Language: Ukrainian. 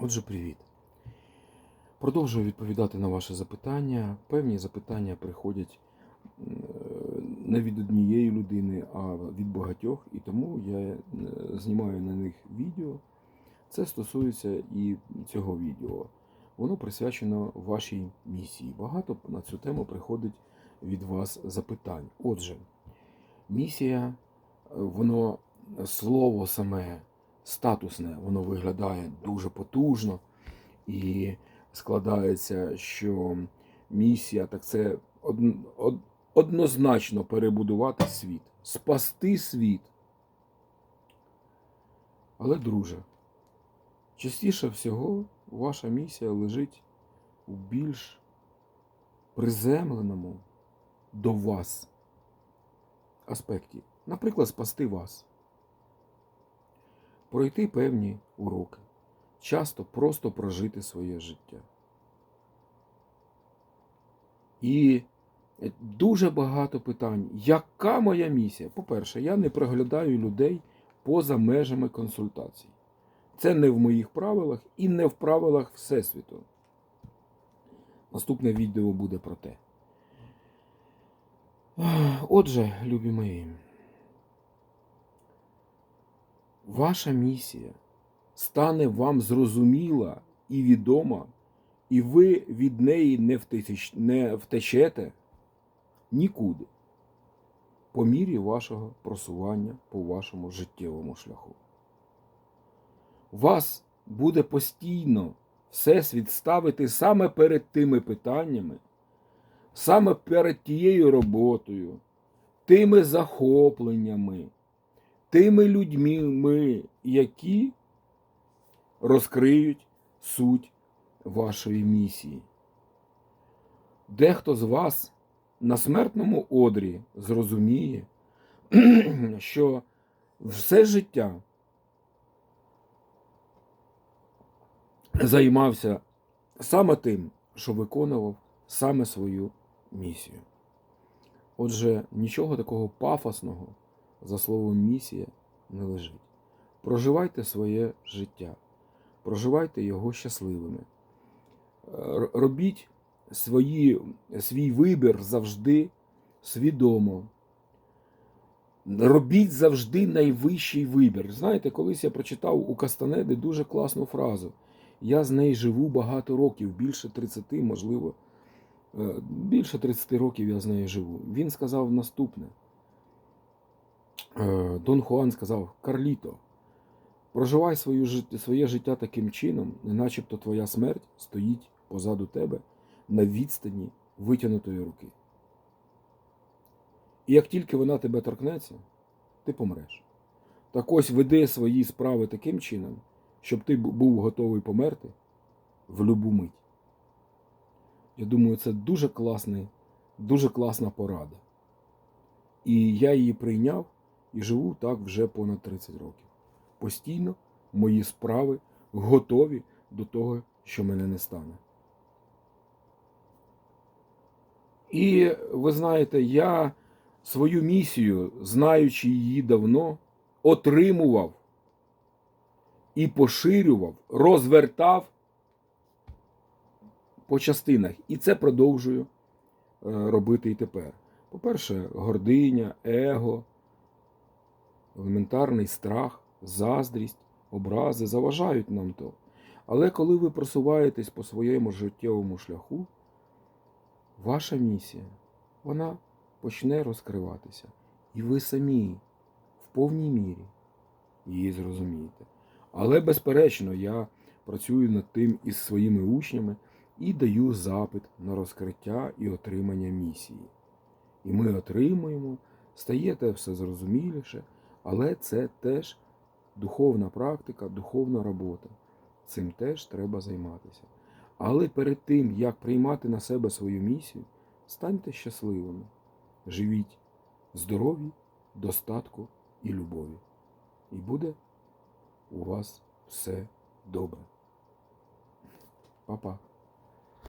Отже, привіт. Продовжую відповідати на ваші запитання. Певні запитання приходять е, не від однієї людини, а від багатьох, і тому я е, знімаю на них відео. Це стосується і цього відео. Воно присвячено вашій місії. Багато на цю тему приходить від вас запитань. Отже, місія, е, воно слово саме статусне, воно виглядає дуже потужно і складається, що місія так це од- од- однозначно перебудувати світ, спасти світ. Але, друже, частіше всього ваша місія лежить у більш приземленому до вас аспекті. Наприклад, спасти вас пройти певні уроки, часто просто прожити своє життя. І дуже багато питань, яка моя місія? По-перше, я не проглядаю людей поза межами консультацій. Це не в моїх правилах і не в правилах Всесвіту. Наступне відео буде про те. Отже, любі мої. Ваша місія стане вам зрозуміла і відома, і ви від неї не, втеч... не втечете нікуди по мірі вашого просування по вашому життєвому шляху. Вас буде постійно Всесвіт ставити саме перед тими питаннями, саме перед тією роботою, тими захопленнями тими людьми, які розкриють суть вашої місії. Дехто з вас на смертному одрі зрозуміє, що все життя займався саме тим, що виконував саме свою місію. Отже, нічого такого пафосного за словом місія не лежить. Проживайте своє життя, проживайте його щасливими. Робіть свої, свій вибір завжди свідомо. Робіть завжди найвищий вибір. Знаєте, колись я прочитав у Кастанеди дуже класну фразу. Я з нею живу багато років, більше 30, можливо, е, більше 30 років я з нею живу. Він сказав наступне. Е, Дон Хуан сказав: Карліто, проживай свою, своє життя таким чином, не начебто твоя смерть стоїть позаду тебе на відстані витягнутої руки. І як тільки вона тебе торкнеться, ти помреш. Так ось веди свої справи таким чином, щоб ти був готовий померти в любу мить. Я думаю, це дуже класний, дуже класна порада. І я її прийняв і живу так вже понад 30 років. Постійно мої справи готові до того, що мене не стане. І ви знаєте, я свою місію, знаючи її давно, отримував і поширював, розвертав по частинах. І це продовжую е, робити і тепер. По-перше, гординя, его, елементарний страх, заздрість, образи заважають нам то. Але коли ви просуваєтесь по своєму життєвому шляху, ваша місія, вона почне розкриватися. І ви самі в повній мірі її зрозумієте. Але, безперечно, я працюю над тим із своїми учнями і даю запит на розкриття і отримання місії. І ми отримуємо, стаєте все зрозуміліше, але це теж духовна практика, духовна робота. Цим теж треба займатися. Але перед тим, як приймати на себе свою місію, станьте щасливими. Живіть в здоров'ї, достатку і любові. І буде у вас все добре. Па-па.